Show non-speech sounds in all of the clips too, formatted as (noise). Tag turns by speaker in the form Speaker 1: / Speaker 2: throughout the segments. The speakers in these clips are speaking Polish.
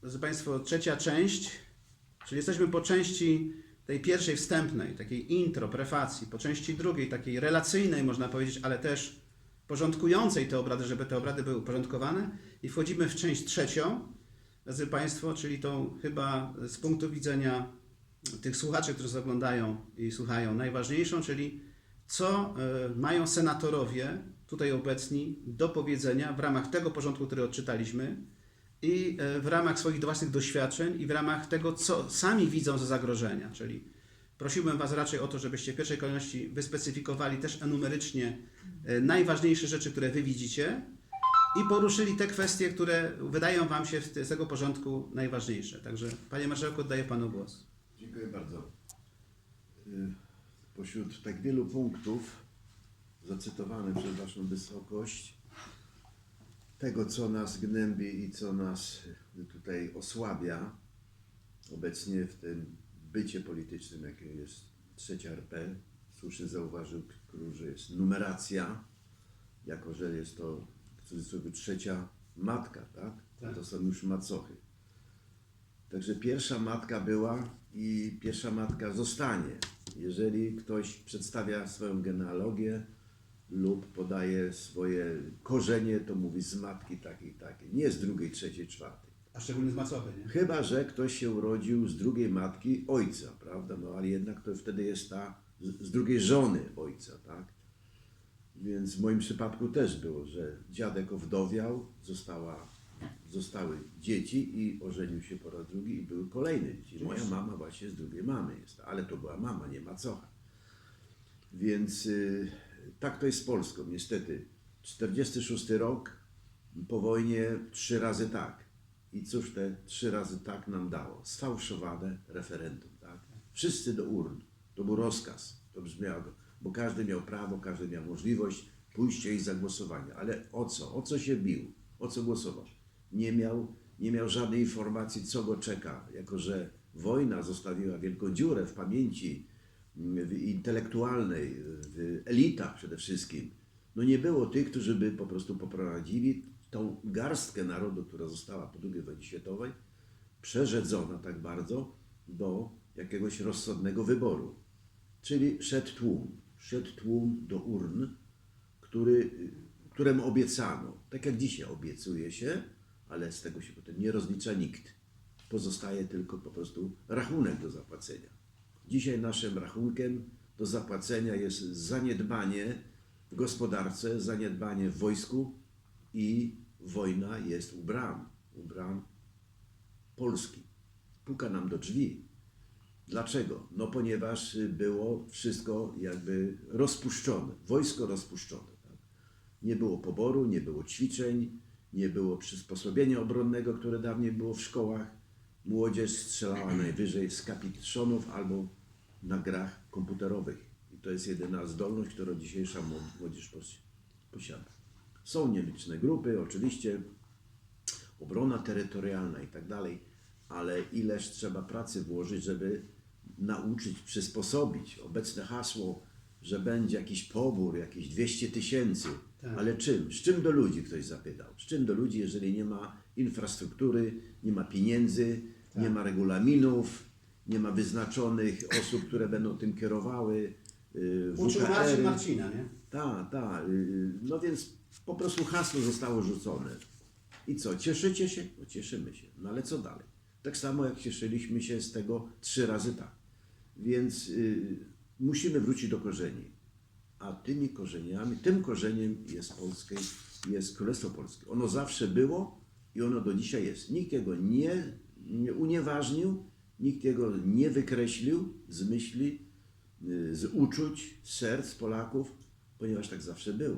Speaker 1: drodzy Państwo, trzecia część, czyli jesteśmy po części tej pierwszej wstępnej, takiej intro, prefacji, po części drugiej, takiej relacyjnej, można powiedzieć, ale też porządkującej te obrady, żeby te obrady były uporządkowane. I wchodzimy w część trzecią, drodzy Państwo, czyli tą chyba z punktu widzenia tych słuchaczy, którzy zaglądają i słuchają, najważniejszą, czyli co e, mają senatorowie tutaj obecni do powiedzenia w ramach tego porządku, który odczytaliśmy i e, w ramach swoich własnych doświadczeń i w ramach tego, co sami widzą za zagrożenia. Czyli prosiłbym Was raczej o to, żebyście w pierwszej kolejności wyspecyfikowali też enumerycznie e, najważniejsze rzeczy, które Wy widzicie i poruszyli te kwestie, które wydają Wam się z tego porządku najważniejsze. Także Panie Marszałku, oddaję Panu głos.
Speaker 2: Dziękuję bardzo. Y, Pośród tak wielu punktów zacytowanych przez Waszą wysokość, tego co nas gnębi i co nas tutaj osłabia obecnie w tym bycie politycznym, jakie jest trzecia RP, słusznie zauważył król, że jest numeracja, jako że jest to w cudzysłowie trzecia matka, tak?
Speaker 1: Tak.
Speaker 2: To są już macochy. Także pierwsza matka była i pierwsza matka zostanie. Jeżeli ktoś przedstawia swoją genealogię lub podaje swoje korzenie, to mówi z matki takiej, takiej, nie z drugiej, trzeciej, czwartej.
Speaker 1: A szczególnie z Macochy, nie?
Speaker 2: Chyba, że ktoś się urodził z drugiej matki ojca, prawda? No ale jednak to wtedy jest ta z, drugiej żony ojca, tak? Więc w moim przypadku też było, że dziadek owdowiał, została, zostały dzieci i ożenił się po raz drugi i były kolejne dzieci. Moja mama właśnie z drugiej mamy jest, ale to była mama, nie macocha. Więc y, tak to jest z Polską, niestety. 46 rok, po wojnie trzy razy tak. I cóż te trzy razy tak nam dało? Sfałszowane referendum, tak? Wszyscy do urn. To był rozkaz. To brzmiało, bo każdy miał prawo, każdy miał możliwość pójścia i zagłosowania. Ale o co? O co się bił? O co głosował? Nie miał, nie miał żadnej informacji, co go czeka, jako że wojna zostawiła wielką dziurę w pamięci w intelektualnej, w elitach przede wszystkim. No nie było tych, którzy by po prostu poprowadzili tą garstkę narodu, która została po II wojnie światowej, przerzedzona tak bardzo do jakiegoś rozsądnego wyboru. Czyli szedł tłum, szedł tłum do urn, który, któremu obiecano, tak jak dzisiaj obiecuje się, ale z tego się potem nie rozlicza nikt. Pozostaje tylko po prostu rachunek do zapłacenia. Dzisiaj naszym rachunkiem do zapłacenia jest zaniedbanie w gospodarce, zaniedbanie w wojsku i wojna jest u bram, u bram Polski. Puka nam do drzwi. Dlaczego? No ponieważ było wszystko jakby rozpuszczone, wojsko rozpuszczone. Tak? Nie było poboru, nie było ćwiczeń, nie było przysposobienia obronnego, które dawniej było w szkołach. Młodzież strzelała najwyżej z kapiszonów albo na grach komputerowych. I to jest jedyna zdolność, którą dzisiejsza mło- młodzież posi- posiada. Są nieliczne grupy, oczywiście, obrona terytorialna i tak dalej, ale ileż trzeba pracy włożyć, żeby nauczyć, przysposobić. Obecne hasło, że będzie jakiś pobór, jakieś 200 tysięcy,
Speaker 1: Tak.
Speaker 2: ale czym? Z czym do ludzi ktoś zapytał? Z czym do ludzi, jeżeli nie ma infrastruktury, nie ma pieniędzy, nie ma regulaminów, nie ma wyznaczonych osób, które będą tym kierowały, yy,
Speaker 1: Uczył. Marcin Marcina, nie?
Speaker 2: Tak, tak. y, No więc po prostu hasło zostało rzucone. I co, cieszycie się? No cieszymy się. No ale co dalej? Tak samo jak cieszyliśmy się z tego trzy razy tak. Więc y, musimy wrócić do korzeni. A tymi korzeniami, tym korzeniem jest Polskie, jest Królestwo Polskie. Ono zawsze było i ono do dzisiaj jest. Nikt jego nie, nie unieważnił, nikt jego nie wykreślił z myśli, y, z uczuć, z serc Polaków, ponieważ tak zawsze było.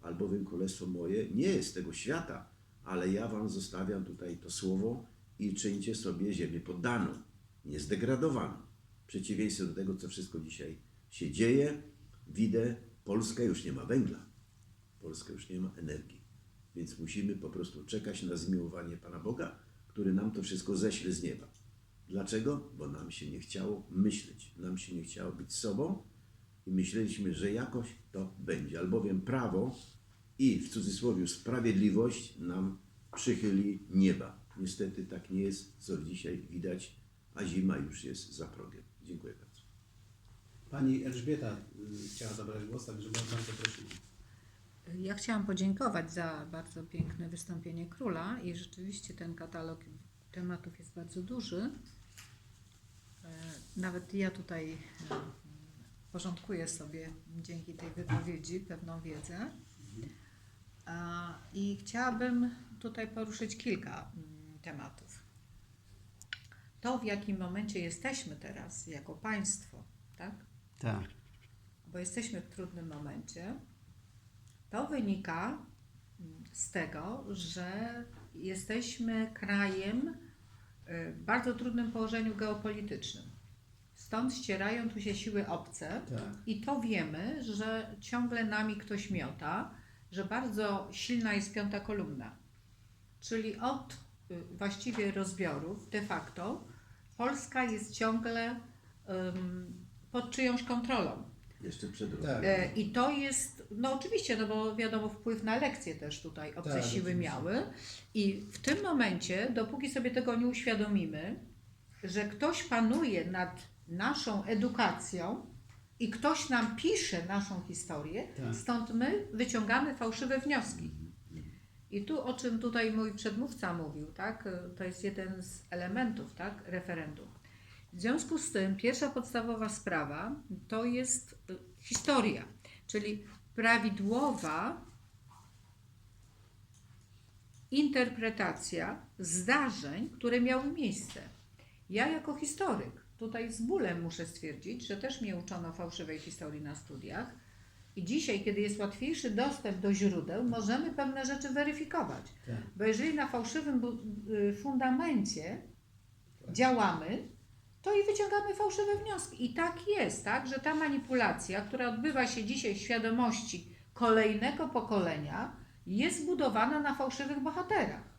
Speaker 2: Albowiem Królestwo moje nie jest tego świata, ale ja wam zostawiam tutaj to słowo i czyńcie sobie ziemię poddaną, nie zdegradowaną. W przeciwieństwie do tego, co wszystko dzisiaj się dzieje, widzę, Polska już nie ma węgla, Polska już nie ma energii. Więc musimy po prostu czekać na zmiłowanie Pana Boga, który nam to wszystko ześle z nieba. Dlaczego? Bo nam się nie chciało myśleć, nam się nie chciało być sobą i myśleliśmy, że jakoś to będzie. Albowiem prawo i w cudzysłowie sprawiedliwość nam przychyli nieba. Niestety tak nie jest, co dzisiaj widać, a zima już jest za progiem. Dziękuję bardzo.
Speaker 1: Pani Elżbieta y, chciała zabrać głos, także bardzo prosimy.
Speaker 3: Ja chciałam podziękować za bardzo piękne wystąpienie króla i rzeczywiście ten katalog tematów jest bardzo duży. E, Nawet ja tutaj e, porządkuję sobie dzięki tej wypowiedzi pewną wiedzę. I chciałabym tutaj poruszyć kilka mm, tematów. To, w jakim momencie jesteśmy teraz jako państwo, tak?
Speaker 1: Tak.
Speaker 3: bo jesteśmy w trudnym momencie, to wynika mm, z tego, że jesteśmy krajem bardzo trudnym położeniu geopolitycznym. Stąd ścierają tu się siły obce
Speaker 1: Tak.
Speaker 3: i to wiemy, że ciągle nami ktoś miota, że bardzo silna jest piąta kolumna. Czyli od y, właściwie rozbiorów de facto Polska jest ciągle ym, pod czyjąś kontrolą.
Speaker 2: Jeszcze przed
Speaker 1: Tak.
Speaker 3: E, I to jest, no oczywiście, no bo wiadomo, wpływ na lekcje też tutaj obce
Speaker 1: Tak,
Speaker 3: siły
Speaker 1: oczywiście.
Speaker 3: miały. I w tym momencie, dopóki sobie tego nie uświadomimy, że ktoś panuje nad naszą edukacją i ktoś nam pisze naszą historię,
Speaker 1: Tak.
Speaker 3: stąd my wyciągamy fałszywe wnioski. I tu, o czym tutaj mój przedmówca mówił, tak, to jest jeden z elementów tak, referendum. W związku z tym pierwsza podstawowa sprawa to jest y, historia, czyli prawidłowa interpretacja zdarzeń, które miały miejsce. Ja jako historyk, tutaj z bólem muszę stwierdzić, że też mnie uczono fałszywej historii na studiach i dzisiaj, kiedy jest łatwiejszy dostęp do źródeł, możemy pewne rzeczy weryfikować.
Speaker 1: Tak.
Speaker 3: Bo jeżeli na fałszywym y, fundamencie działamy, to i wyciągamy fałszywe wnioski. I tak jest, tak, że ta manipulacja, która odbywa się dzisiaj w świadomości kolejnego pokolenia, jest budowana na fałszywych bohaterach.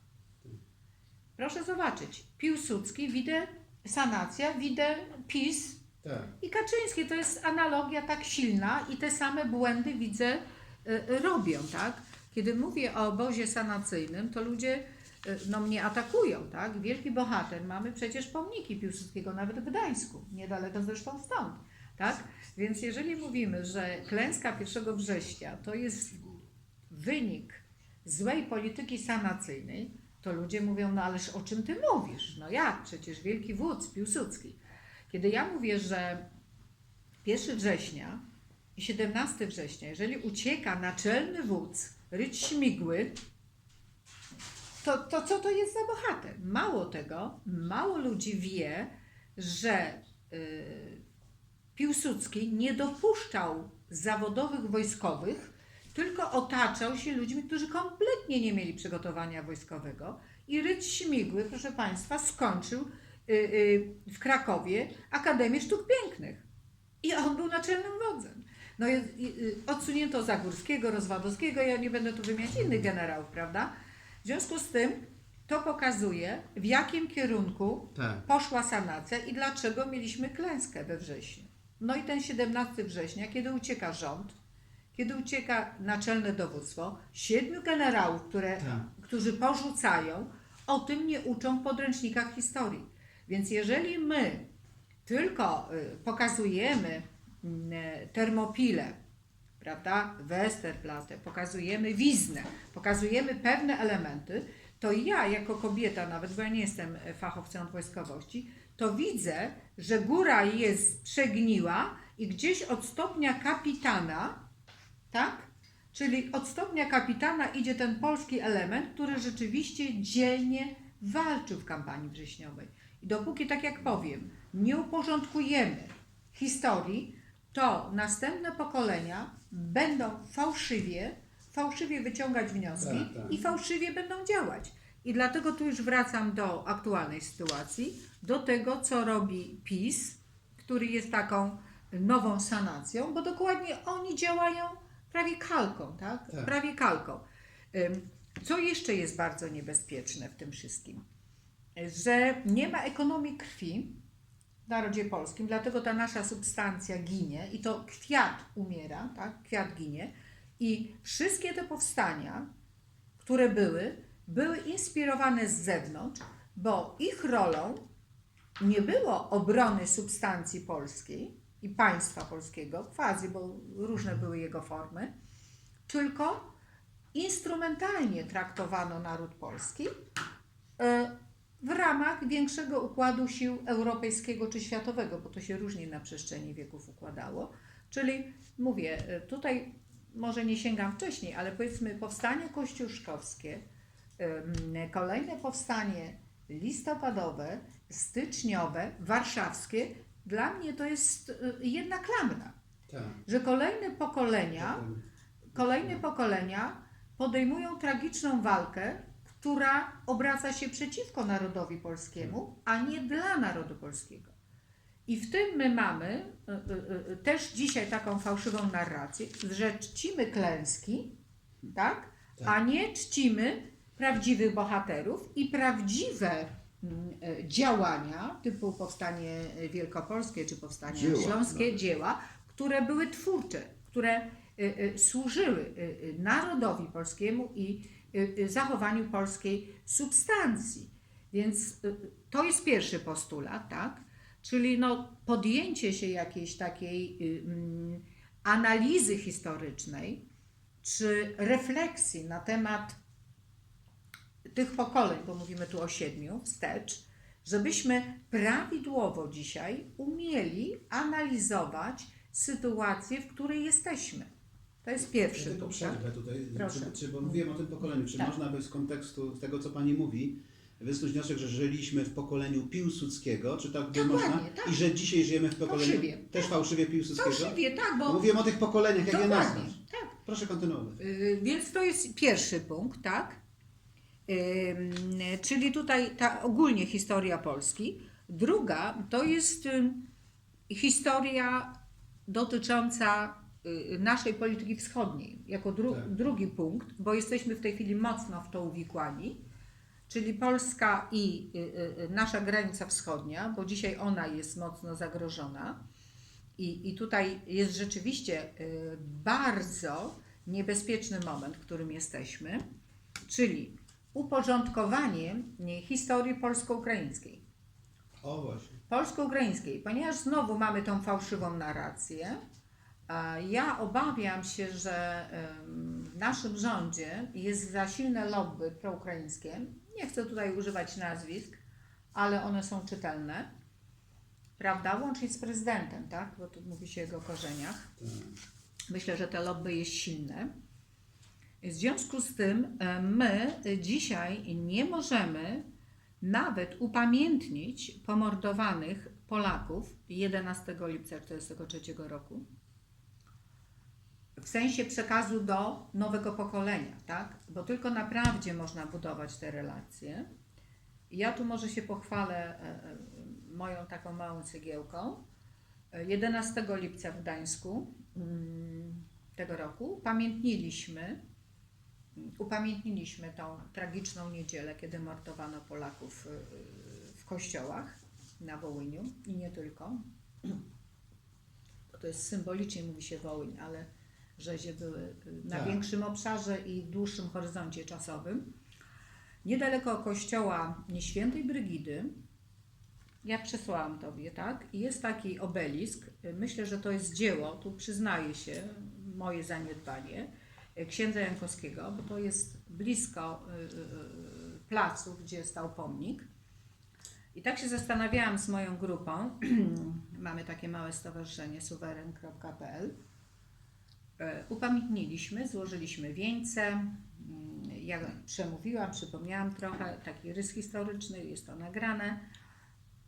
Speaker 3: Proszę zobaczyć, Piłsudski, widzę sanacja, widzę PiS
Speaker 1: Tak.
Speaker 3: i Kaczyński. To jest analogia tak silna i te same błędy widzę y, y, robią, tak? Kiedy mówię o obozie sanacyjnym, to ludzie no, mnie atakują, tak? Wielki bohater. Mamy przecież pomniki Piłsudskiego nawet w Gdańsku, niedaleko zresztą stąd, tak? Więc jeżeli mówimy, że klęska 1 września to jest wynik złej polityki sanacyjnej, to ludzie mówią, no ależ o czym ty mówisz? No jak? Przecież wielki wódz Piłsudski. Kiedy ja mówię, że 1 września i 17 września, jeżeli ucieka naczelny wódz, ryć śmigły, to, to co to jest za bohater? Mało tego, mało ludzi wie, że y, Piłsudski nie dopuszczał zawodowych wojskowych, tylko otaczał się ludźmi, którzy kompletnie nie mieli przygotowania wojskowego. I Rydz Śmigły, proszę Państwa, skończył y, y, w Krakowie Akademię Sztuk Pięknych. I on był naczelnym wodzem. No odsunięto Zagórskiego, Rozwadowskiego, ja nie będę tu wymieniać innych generałów, prawda? W związku z tym to pokazuje, w jakim kierunku
Speaker 1: Tak.
Speaker 3: poszła sanacja i dlaczego mieliśmy klęskę we wrześniu. No i ten 17 września, kiedy ucieka rząd, kiedy ucieka naczelne dowództwo, siedmiu generałów, które,
Speaker 1: Tak.
Speaker 3: którzy porzucają, o tym nie uczą w podręcznikach historii. Więc jeżeli my tylko y, pokazujemy mm, termopile, prawda, Westerplatte, pokazujemy Wiznę, pokazujemy pewne elementy, to ja jako kobieta, nawet bo ja nie jestem fachowcem od wojskowości, to widzę, że góra jest przegniła i gdzieś od stopnia kapitana, tak? Czyli od stopnia kapitana idzie ten polski element, który rzeczywiście dzielnie walczył w kampanii wrześniowej. I dopóki, tak jak powiem, nie uporządkujemy historii, to następne pokolenia będą fałszywie, fałszywie wyciągać wnioski
Speaker 1: Tak, tak.
Speaker 3: i fałszywie będą działać. I dlatego tu już wracam do aktualnej sytuacji, do tego, co robi PiS, który jest taką nową sanacją, bo dokładnie oni działają prawie kalką, tak?
Speaker 1: Tak.
Speaker 3: Prawie kalką. Co jeszcze jest bardzo niebezpieczne w tym wszystkim? Że nie ma ekonomii krwi narodzie polskim, dlatego ta nasza substancja ginie i to kwiat umiera, tak? Kwiat ginie i wszystkie te powstania, które były, były inspirowane z zewnątrz, bo ich rolą nie było obrony substancji polskiej i państwa polskiego, quasi, bo różne były jego formy, tylko instrumentalnie traktowano naród polski e, w ramach większego układu sił europejskiego czy światowego, bo to się różnie na przestrzeni wieków układało. Czyli mówię, e, tutaj może nie sięgam wcześniej, ale powiedzmy powstanie kościuszkowskie, kolejne powstanie listopadowe, styczniowe, warszawskie, dla mnie to jest e, jedna klamra,
Speaker 1: Tak.
Speaker 3: że kolejne pokolenia kolejne pokolenia podejmują tragiczną walkę, która obraca się przeciwko narodowi polskiemu, a nie dla narodu polskiego. I w tym my mamy y, y, y, też dzisiaj taką fałszywą narrację, że czcimy klęski, tak?
Speaker 1: Tak.
Speaker 3: a nie czcimy prawdziwych bohaterów i prawdziwe mm, e, działania, typu powstanie wielkopolskie czy powstanie
Speaker 2: Dzieła
Speaker 3: śląskie,
Speaker 2: nawet.
Speaker 3: dzieła, które były twórcze, które służyły narodowi polskiemu i zachowaniu polskiej substancji. Więc y, to jest pierwszy postulat, tak? Czyli no, podjęcie się jakiejś takiej y, mm, analizy historycznej czy refleksji na temat tych pokoleń, bo mówimy tu o siedmiu, wstecz, żebyśmy prawidłowo dzisiaj umieli analizować sytuację, w której jesteśmy. To jest
Speaker 1: Ja
Speaker 3: pierwszy
Speaker 1: tylko
Speaker 3: tak?
Speaker 1: przerwę tutaj,
Speaker 3: Proszę.
Speaker 1: czy, czy, bo mówiłem o tym pokoleniu, czy
Speaker 3: Tak.
Speaker 1: można by z kontekstu z tego, co Pani mówi, wysnuć wniosek, że żyliśmy w pokoleniu Piłsudskiego, czy tak by
Speaker 3: Dokładnie,
Speaker 1: można?
Speaker 3: tak.
Speaker 1: I że dzisiaj żyjemy w pokoleniu
Speaker 3: Fałszywie.
Speaker 1: też fałszywie Piłsudskiego?
Speaker 3: Fałszywie, tak, bo
Speaker 1: Mówiłem o tych pokoleniach, jak je
Speaker 3: dokładnie,
Speaker 1: nazwać.
Speaker 3: tak.
Speaker 1: Proszę kontynuować.
Speaker 3: Y, Więc to jest pierwszy punkt, tak? Ym, Czyli tutaj ta ogólnie historia Polski. Druga to jest ym, historia dotycząca naszej polityki wschodniej, jako dru-
Speaker 1: Tak.
Speaker 3: drugi punkt, bo jesteśmy w tej chwili mocno w to uwikłani. Czyli Polska i y, y, y, nasza granica wschodnia, bo dzisiaj ona jest mocno zagrożona. I, I tutaj jest rzeczywiście y, bardzo niebezpieczny moment, w którym jesteśmy, czyli uporządkowanie nie, historii polsko-ukraińskiej.
Speaker 1: O właśnie.
Speaker 3: Polsko-ukraińskiej, ponieważ znowu mamy tą fałszywą narrację. Ja obawiam się, że w naszym rządzie jest za silne lobby proukraińskie. Nie chcę tutaj używać nazwisk, ale one są czytelne. Prawda? Łącznie z prezydentem, tak? Bo tu mówi się o jego korzeniach. Myślę, że te lobby jest silne. W związku z tym e, my dzisiaj nie możemy nawet upamiętnić pomordowanych Polaków 11 lipca 1943 roku w sensie przekazu do nowego pokolenia, tak? Bo tylko na prawdzie można budować te relacje. Ja tu może się pochwalę e, e, moją taką małą cegiełką. E, 11 lipca w Gdańsku mm, tego roku pamiętniliśmy, upamiętniliśmy tą tragiczną niedzielę, kiedy mordowano Polaków w kościołach na Wołyniu i nie tylko. (clears throat) To jest symbolicznie mówi się Wołyń, ale rzezie były y, na
Speaker 1: Tak.
Speaker 3: większym obszarze i dłuższym horyzoncie czasowym. Niedaleko kościoła Nieświętej Brygidy, ja przesłałam Tobie, tak? I jest taki obelisk. Myślę, że to jest dzieło, tu przyznaję się, moje zaniedbanie, księdza Jankowskiego, bo to jest blisko y, y, y, placu, gdzie stał pomnik. I tak się zastanawiałam z moją grupą. (clears throat) Mamy takie małe stowarzyszenie suweren.pl. E, Upamiętniliśmy, złożyliśmy wieńce. Mm, Ja przemówiłam, przypomniałam trochę taki rys historyczny, jest to nagrane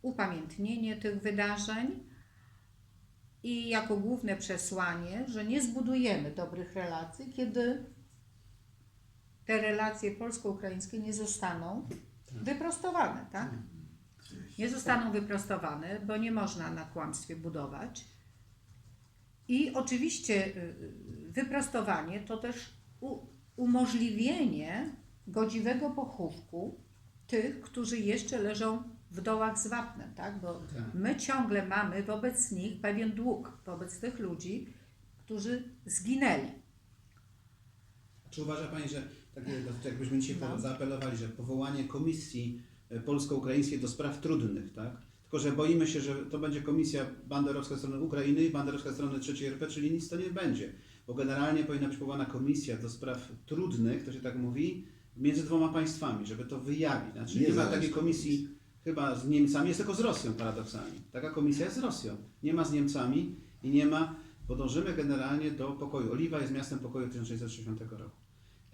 Speaker 3: upamiętnienie tych wydarzeń i jako główne przesłanie, że nie zbudujemy dobrych relacji, kiedy te relacje polsko-ukraińskie nie zostaną wyprostowane, tak? Nie zostaną wyprostowane, bo nie można na kłamstwie budować. I oczywiście y, y, wyprostowanie to też umożliwienie godziwego pochówku tych, którzy jeszcze leżą w dołach z wapnem, tak? Bo
Speaker 1: Tak.
Speaker 3: my ciągle mamy wobec nich pewien dług, wobec tych ludzi, którzy zginęli.
Speaker 1: Czy uważa Pani, że no, jakbyśmy dzisiaj
Speaker 3: No.
Speaker 1: zaapelowali, że powołanie komisji e, polsko-ukraińskiej do spraw trudnych, tak? Tylko, że boimy się, że to będzie komisja banderowska strony Ukrainy i banderowska strony trzeciej RP, czyli nic to nie będzie. Bo generalnie powinna być powołana komisja do spraw trudnych, to się tak mówi, między dwoma państwami, żeby to wyjawić. Znaczy nie ma
Speaker 2: Niezależna
Speaker 1: takiej komisji chyba z Niemcami, jest tylko z Rosją paradoksalnie. Taka komisja jest z Rosją. Nie ma z Niemcami i nie ma, bo dążymy generalnie do pokoju. Oliwa jest miastem pokoju 1660 roku.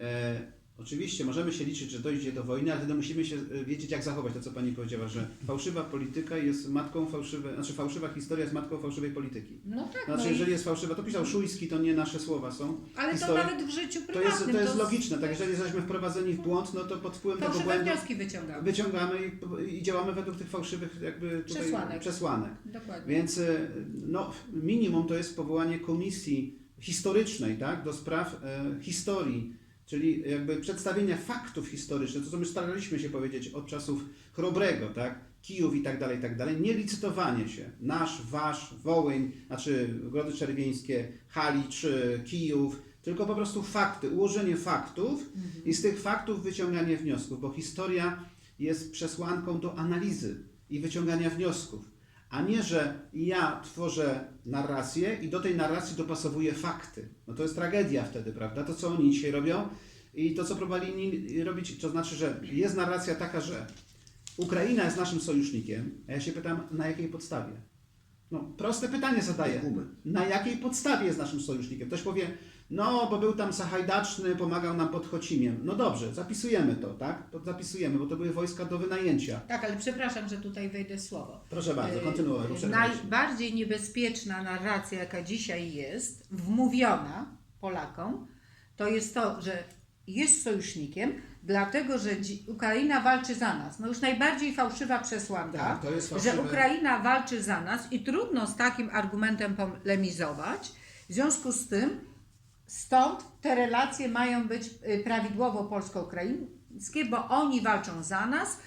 Speaker 1: E, oczywiście możemy się liczyć, że dojdzie do wojny, ale wtedy musimy się e, wiedzieć, jak zachować to, co Pani powiedziała, że fałszywa polityka jest matką fałszywej, znaczy fałszywa historia jest matką fałszywej polityki.
Speaker 3: No tak,
Speaker 1: Znaczy,
Speaker 3: no i,
Speaker 1: jeżeli jest fałszywa, to pisał Szujski, to nie nasze słowa są.
Speaker 3: ale to
Speaker 1: historia-
Speaker 3: nawet w życiu
Speaker 1: To
Speaker 3: prywatnym.
Speaker 1: jest, to jest logiczne, tak jeżeli jesteśmy wprowadzeni w błąd, no to pod wpływem tego
Speaker 3: Fałszywe
Speaker 1: błędu
Speaker 3: wnioski wyciągamy.
Speaker 1: wyciągamy i, i działamy według tych fałszywych jakby
Speaker 3: Przesłanek.
Speaker 1: przesłanek.
Speaker 3: Dokładnie.
Speaker 1: Więc y, no, minimum to jest powołanie komisji historycznej, tak, do spraw e, historii, czyli jakby przedstawienia faktów historycznych, to co my staraliśmy się powiedzieć od czasów Chrobrego, tak, Kijów i tak dalej, i tak dalej, nie licytowanie się, nasz, wasz, Wołyń, znaczy Grody Czerwieńskie, Halicz, Kijów, tylko po prostu fakty, ułożenie faktów i z tych faktów wyciąganie wniosków, bo historia jest przesłanką do analizy i wyciągania wniosków, a nie, że ja tworzę narrację i do tej narracji dopasowuję fakty. No to jest tragedia wtedy, prawda? To, co oni dzisiaj robią i to, co próbowali inni robić, to znaczy, że jest narracja taka, że Ukraina jest naszym sojusznikiem, a ja się pytam, na jakiej podstawie? No, proste pytanie zadaję. Na jakiej podstawie jest naszym sojusznikiem? Ktoś powie, no bo był tam Sahajdaczny, pomagał nam pod Chocimiem. No dobrze, zapisujemy to, tak? To zapisujemy, bo to były wojska do wynajęcia.
Speaker 3: Tak, ale przepraszam, że tutaj wejdę słowo.
Speaker 1: Proszę bardzo,
Speaker 3: E,
Speaker 1: proszę bardzo.
Speaker 3: Najbardziej niebezpieczna narracja, jaka dzisiaj jest, wmówiona Polakom, to jest to, że jest sojusznikiem, dlatego że Ukraina walczy za nas. No już najbardziej fałszywa przesłanka,
Speaker 1: Tak,
Speaker 3: że. Ukraina walczy za nas i trudno z takim argumentem polemizować. W związku z tym stąd te relacje mają być y, prawidłowo polsko-ukraińskie, bo oni walczą za nas.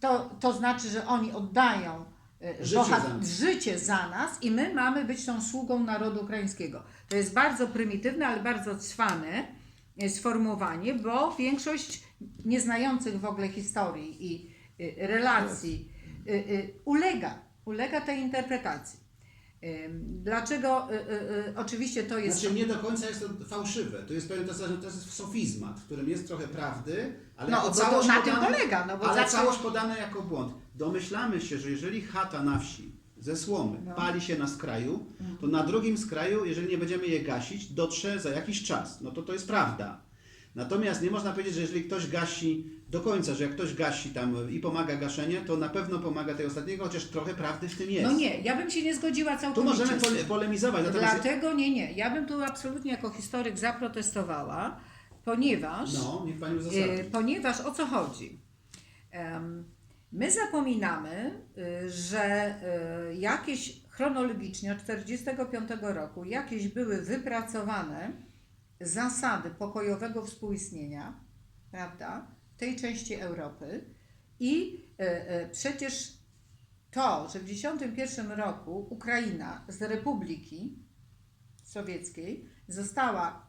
Speaker 3: To, to znaczy, że oni oddają y,
Speaker 1: Życie za nas.
Speaker 3: życie za nas i my mamy być tą sługą narodu ukraińskiego. To jest bardzo prymitywne, ale bardzo cwane y, sformułowanie, bo większość nieznających w ogóle historii i relacji ulega, ulega tej interpretacji. Dlaczego? y, y, y, Oczywiście to jest.
Speaker 1: Znaczy nie do końca jest to fałszywe. To jest pewien to, to jest sofizmat, w którym jest trochę prawdy, ale
Speaker 3: No, bo to
Speaker 1: całość
Speaker 3: na tym polega, no bo
Speaker 1: ale całość podane jako błąd. Domyślamy się, że jeżeli chata na wsi ze słomy
Speaker 3: No.
Speaker 1: pali się na skraju, to na drugim skraju, jeżeli nie będziemy je gasić, dotrze za jakiś czas. No to to jest prawda. Natomiast nie można powiedzieć, że jeżeli ktoś gasi do końca, że jak ktoś gasi tam i pomaga gaszenie, to na pewno pomaga tej ostatniego, chociaż trochę prawdy w tym jest.
Speaker 3: No nie, ja bym się nie zgodziła
Speaker 1: Tu
Speaker 3: całkowicie.
Speaker 1: możemy
Speaker 3: z tym.
Speaker 1: pole- polemizować. Natomiast
Speaker 3: Dlatego nie, nie. Ja bym tu absolutnie jako historyk zaprotestowała, ponieważ,
Speaker 1: No, niech Pani
Speaker 3: e,
Speaker 1: uzasadni.
Speaker 3: ponieważ o co chodzi? My zapominamy, y, że y, jakieś chronologicznie od 1945 roku jakieś były wypracowane zasady pokojowego współistnienia, prawda, tej części Europy i e, e, przecież to, że w 1991 roku Ukraina z Republiki Sowieckiej została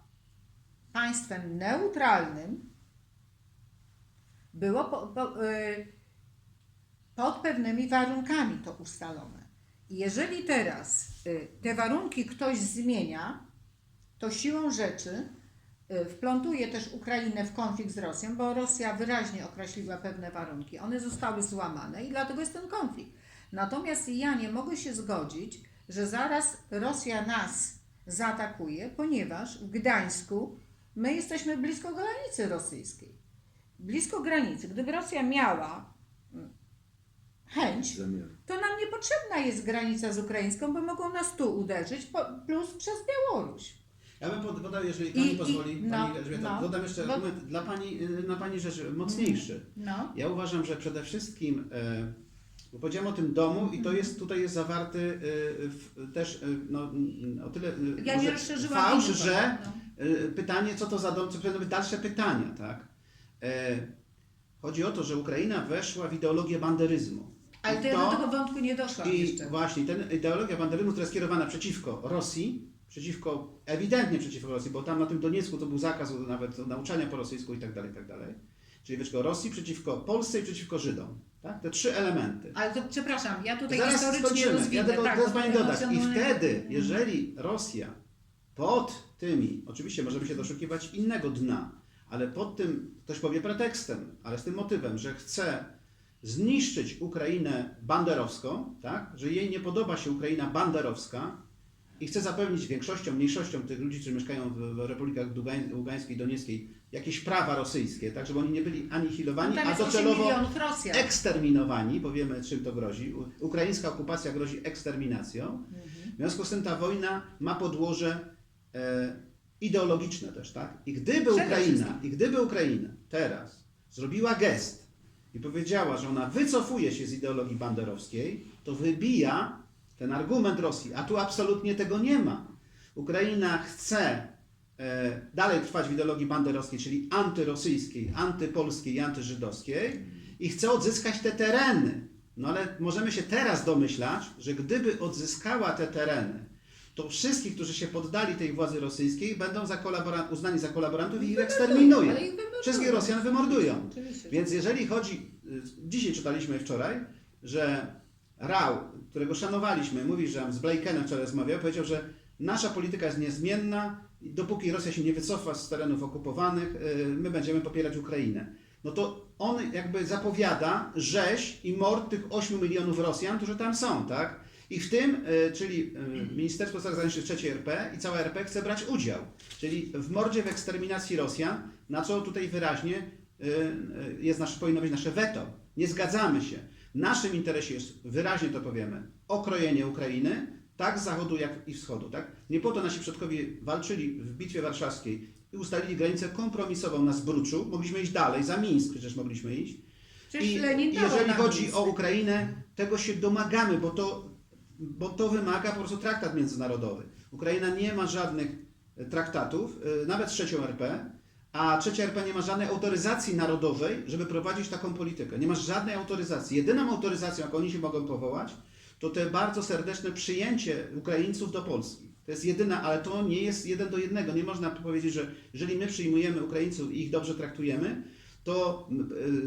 Speaker 3: państwem neutralnym, było po, po, e, pod pewnymi warunkami to ustalone. Jeżeli teraz te warunki ktoś zmienia, to siłą rzeczy wplątuje też Ukrainę w konflikt z Rosją, bo Rosja wyraźnie określiła pewne warunki. One zostały złamane i dlatego jest ten konflikt. Natomiast ja nie mogę się zgodzić, że zaraz Rosja nas zaatakuje, ponieważ w Gdańsku my jesteśmy blisko granicy rosyjskiej. Blisko granicy. Gdyby Rosja miała mm, chęć, to nam niepotrzebna jest granica z ukraińską, bo mogą nas tu uderzyć, plus przez Białoruś.
Speaker 1: Ja bym pod- podał, jeżeli
Speaker 3: I-
Speaker 1: Pani
Speaker 3: i-
Speaker 1: pozwoli,
Speaker 3: no,
Speaker 1: Pani Elżbieta,
Speaker 3: no,
Speaker 1: dodam jeszcze
Speaker 3: bo-
Speaker 1: argument dla pani, y, na Pani rzecz mocniejszy.
Speaker 3: No.
Speaker 1: Ja uważam, że przede wszystkim, e, bo powiedziałem o tym domu i to jest, tutaj jest zawarty e, w, też e, no, mm, o tyle e,
Speaker 3: Ja
Speaker 1: może
Speaker 3: nie rozszerzyłam
Speaker 1: fałsz, że
Speaker 3: no.
Speaker 1: e, pytanie, co to za dom, co powinny być dalsze pytania, tak? E, Chodzi o to, że Ukraina weszła w ideologię banderyzmu.
Speaker 3: Ale
Speaker 1: I
Speaker 3: to ja do tego wątku nie doszłam
Speaker 1: i
Speaker 3: jeszcze.
Speaker 1: właśnie, ten ideologia banderyzmu, która jest skierowana przeciwko Rosji, przeciwko, ewidentnie przeciwko Rosji, bo tam na tym Doniecku to był zakaz nawet nauczania po rosyjsku i tak dalej, i tak dalej. Czyli przeciwko Rosji, przeciwko Polsce i przeciwko Żydom. Tak? Te trzy elementy.
Speaker 3: Ale to przepraszam, ja tutaj
Speaker 1: Zaraz
Speaker 3: historycznie
Speaker 1: skończymy.
Speaker 3: rozwinę.
Speaker 1: Ja tego
Speaker 3: tak,
Speaker 1: teraz Pani dodać. I wtedy, jeżeli Rosja pod tymi, oczywiście możemy się doszukiwać innego dna, ale pod tym, ktoś powie pretekstem, ale z tym motywem, że chce zniszczyć Ukrainę banderowską, tak? że jej nie podoba się Ukraina banderowska i chce zapewnić większością, mniejszością tych ludzi, którzy mieszkają w, w republikach Ługańskiej i Donieckiej, jakieś prawa rosyjskie, tak żeby oni nie byli anihilowani,
Speaker 3: Tam
Speaker 1: a
Speaker 3: jest 8
Speaker 1: docelowo eksterminowani, bo wiemy czym to grozi. Ukraińska okupacja grozi eksterminacją. W związku z tym ta wojna ma podłoże e, ideologiczne też, tak? I gdyby Ukraina, i gdyby Ukraina teraz zrobiła gest i powiedziała, że ona wycofuje się z ideologii banderowskiej, to wybija ten argument Rosji, a tu absolutnie tego nie ma. Ukraina chce e, dalej trwać w ideologii banderowskiej, czyli antyrosyjskiej, antypolskiej i antyżydowskiej i chce odzyskać te tereny. No ale możemy się teraz domyślać, że gdyby odzyskała te tereny, to wszystkich, którzy się poddali tej władzy rosyjskiej, będą za uznani za kolaborantów i ich
Speaker 3: wymordują.
Speaker 1: Wszystkich Rosjan wymordują. Więc jeżeli chodzi, y, dzisiaj czytaliśmy wczoraj, że Rał, którego szanowaliśmy, mówi, że z Blakenem wczoraj rozmawiał, powiedział, że nasza polityka jest niezmienna i dopóki Rosja się nie wycofa z terenów okupowanych, y, my będziemy popierać Ukrainę. No to on jakby zapowiada rzeź i mord tych 8 milionów Rosjan, którzy tam są, tak? I w tym, y, czyli y, Ministerstwo Spraw Zagranicznych III RP i cała RP chce brać udział. Czyli w mordzie, w eksterminacji Rosjan, na co tutaj wyraźnie jest nasze, powinno być nasze weto. Nie zgadzamy się. W naszym interesie jest, wyraźnie to powiemy, okrojenie Ukrainy, tak z zachodu, jak i wschodu. Tak? Nie po to nasi przodkowie walczyli w Bitwie Warszawskiej i ustalili granicę kompromisową na Zbruczu. Mogliśmy iść dalej, za Mińsk przecież mogliśmy iść.
Speaker 3: Przecież
Speaker 1: I
Speaker 3: Lenin
Speaker 1: jeżeli chodzi
Speaker 3: Mińsk.
Speaker 1: o Ukrainę, tego się domagamy, bo to, bo to wymaga po prostu traktat międzynarodowy. Ukraina nie ma żadnych e, traktatów, e, nawet z trzecią RP, a trzecia RP nie ma żadnej autoryzacji narodowej, żeby prowadzić taką politykę. Nie ma żadnej autoryzacji. Jedyną autoryzacją, jaką oni się mogą powołać, to te bardzo serdeczne przyjęcie Ukraińców do Polski. To jest jedyna, ale to nie jest jeden do jednego. Nie można powiedzieć, że jeżeli my przyjmujemy Ukraińców i ich dobrze traktujemy, to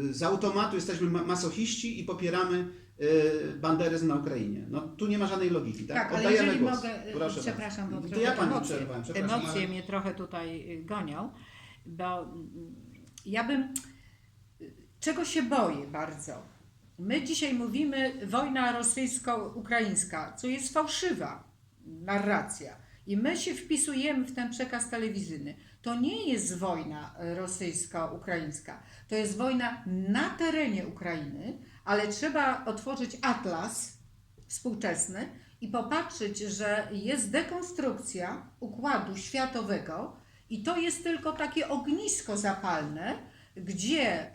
Speaker 1: y, z automatu jesteśmy ma- masochiści i popieramy y, banderyzm na Ukrainie. No tu nie ma żadnej logiki, tak?
Speaker 3: Tak, ale
Speaker 1: Oddajemy
Speaker 3: jeżeli
Speaker 1: głos.
Speaker 3: mogę, y,
Speaker 1: Proszę
Speaker 3: przepraszam, bo
Speaker 1: bardzo. To
Speaker 3: trochę
Speaker 1: ja pani
Speaker 3: emocje,
Speaker 1: przepraszam.
Speaker 3: emocje
Speaker 1: ale-
Speaker 3: mnie trochę tutaj gonią, bo mm, ja bym, czego się boję bardzo. My dzisiaj mówimy wojna rosyjsko-ukraińska, co jest fałszywa narracja. I my się wpisujemy w ten przekaz telewizyjny. To nie jest wojna rosyjsko-ukraińska. To jest wojna na terenie Ukrainy, ale trzeba otworzyć atlas współczesny i popatrzeć, że jest dekonstrukcja układu światowego i to jest tylko takie ognisko zapalne, gdzie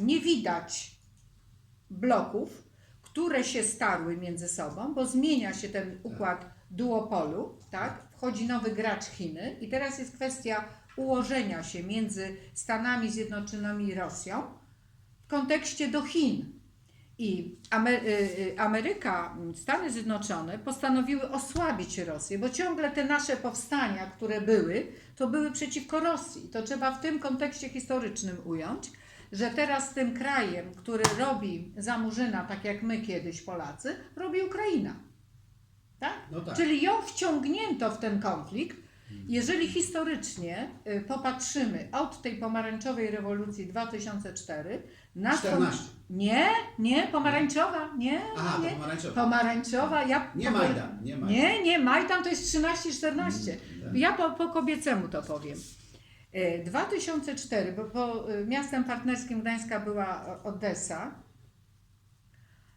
Speaker 3: nie widać bloków, które się starły między sobą, bo zmienia się ten układ duopolu, tak? Wchodzi nowy gracz Chiny i teraz jest kwestia ułożenia się między Stanami Zjednoczonymi i Rosją w kontekście do Chin. I y, y, Ameryka, Stany Zjednoczone postanowiły osłabić Rosję, bo ciągle te nasze powstania, które były, to były przeciwko Rosji. To trzeba w tym kontekście historycznym ująć, że teraz tym krajem, który robi za Murzyna, tak jak my kiedyś Polacy, robi Ukraina. Tak?
Speaker 1: No tak.
Speaker 3: Czyli ją wciągnięto w ten konflikt. Jeżeli historycznie y, popatrzymy od tej pomarańczowej rewolucji 2004, naszą
Speaker 1: 14.
Speaker 3: nie, nie, pomarańczowa, nie,
Speaker 1: Aha,
Speaker 3: nie.
Speaker 1: pomarańczowy.
Speaker 3: Pomarańczowa, ja...
Speaker 1: Nie Majdan, nie Majdan.
Speaker 3: Nie, nie, Majdan to jest 13-14.
Speaker 1: tak.
Speaker 3: Ja po, po kobiecemu to powiem. E, 2004, bo po e, miastem partnerskim Gdańska była e, Odessa.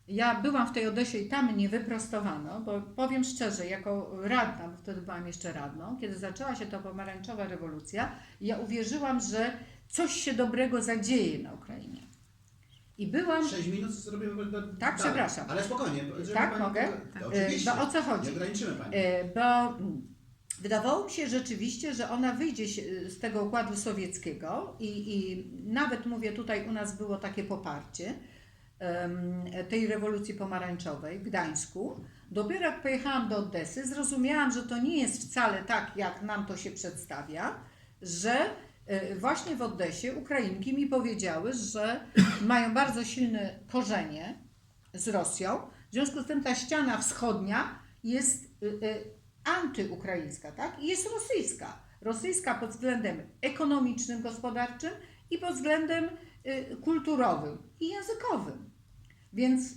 Speaker 3: Ja byłam w tej Odesie i tam mnie wyprostowano, bo powiem szczerze, jako radna, bo wtedy byłam jeszcze radną, kiedy zaczęła się ta pomarańczowa rewolucja, ja uwierzyłam, że coś się dobrego zadzieje na Ukrainie. I byłam
Speaker 1: 6 minut zrobimy
Speaker 3: Tak,
Speaker 1: dalej.
Speaker 3: przepraszam.
Speaker 1: Ale spokojnie.
Speaker 3: Tak,
Speaker 1: pani-
Speaker 3: mogę?
Speaker 1: To,
Speaker 3: E,
Speaker 1: oczywiście.
Speaker 3: bo o co chodzi?
Speaker 1: Nie ograniczymy Pani.
Speaker 3: E, bo wydawało mi się rzeczywiście, że ona wyjdzie się z tego układu sowieckiego i, i nawet mówię tutaj u nas było takie poparcie, tej rewolucji pomarańczowej w Gdańsku. Dopiero jak pojechałam do Odesy, zrozumiałam, że to nie jest wcale tak, jak nam to się przedstawia, że e, właśnie w Odesie Ukrainki mi powiedziały, że mają bardzo silne korzenie z Rosją. W związku z tym ta ściana wschodnia jest y, y, antyukraińska, tak? I jest rosyjska. Rosyjska pod względem ekonomicznym, gospodarczym i pod względem kulturowym i językowym. Więc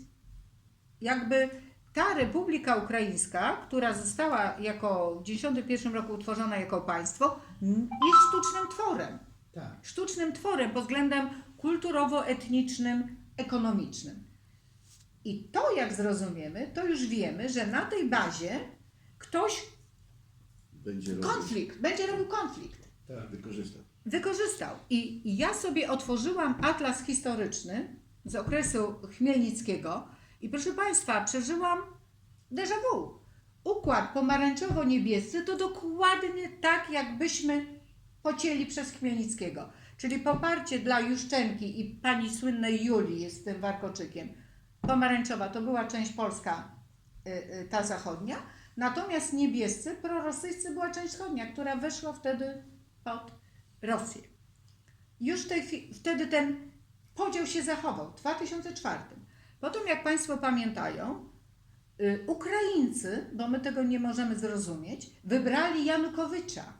Speaker 3: jakby ta Republika Ukraińska, która została jako w 1991 roku utworzona jako państwo, jest sztucznym tworem
Speaker 1: Tak.
Speaker 3: sztucznym tworem pod względem kulturowo-etnicznym, ekonomicznym. I to, jak zrozumiemy, to już wiemy, że na tej bazie ktoś
Speaker 2: Będzie robił,
Speaker 3: konflikt, będzie robił konflikt.
Speaker 1: tak.
Speaker 2: wykorzysta.
Speaker 3: Wykorzystał. I i ja sobie otworzyłam atlas historyczny z okresu Chmielnickiego i proszę Państwa, przeżyłam déjà vu. Układ pomarańczowo-niebieski to dokładnie tak, jakbyśmy pocięli przez Chmielnickiego. Czyli poparcie dla Juszczenki i pani słynnej Julii jest z tym warkoczykiem. Pomarańczowa to była część polska, y, y, ta zachodnia. Natomiast niebiescy, prorosyjscy była część wschodnia, która weszła wtedy pod Rosję. Już tej, wtedy ten podział się zachował w 2004. Potem, jak Państwo pamiętają, y, Ukraińcy, bo my tego nie możemy zrozumieć, wybrali Janukowycza.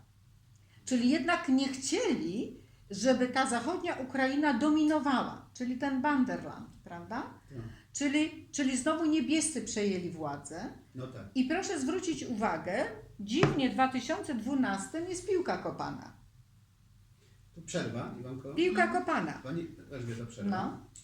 Speaker 3: Czyli jednak nie chcieli, żeby ta zachodnia Ukraina dominowała, czyli ten Banderland, prawda?
Speaker 1: Tak.
Speaker 3: Czyli, czyli znowu niebiescy przejęli władzę.
Speaker 1: No tak.
Speaker 3: I proszę zwrócić uwagę, dziwnie w 2012 jest piłka kopana.
Speaker 1: To przerwa, Iwanko.
Speaker 3: Piłka kopana.
Speaker 1: Pani Elżbieta przerwa.
Speaker 3: No.